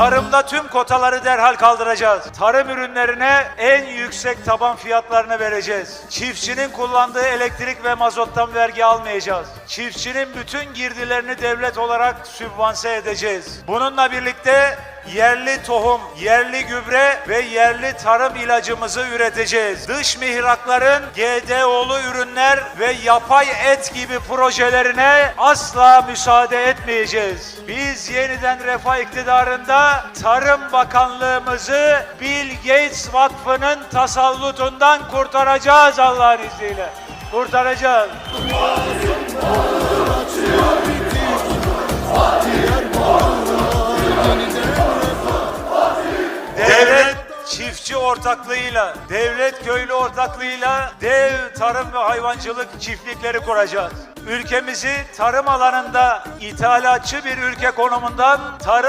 Tarımda tüm kotaları derhal kaldıracağız. Tarım ürünlerine en yüksek taban fiyatlarını vereceğiz. Çiftçinin kullandığı elektrik ve mazottan vergi almayacağız. Çiftçinin bütün girdilerini devlet olarak sübvanse edeceğiz. Bununla birlikte yerli tohum, yerli gübre ve yerli tarım ilacımızı üreteceğiz. Dış mihrakların GDO'lu ürünler ve yapay et gibi projelerine asla müsaade etmeyeceğiz. Biz yeniden refah iktidarında Tarım Bakanlığımızı Bill Gates Vakfı'nın tasallutundan kurtaracağız Allah'ın izniyle. Kurtaracağız. Devlet çiftçi ortaklığıyla, devlet köylü ortaklığıyla dev tarım ve hayvancılık çiftlikleri kuracağız. Ülkemizi tarım alanında ithalatçı bir ülke konumundan tarım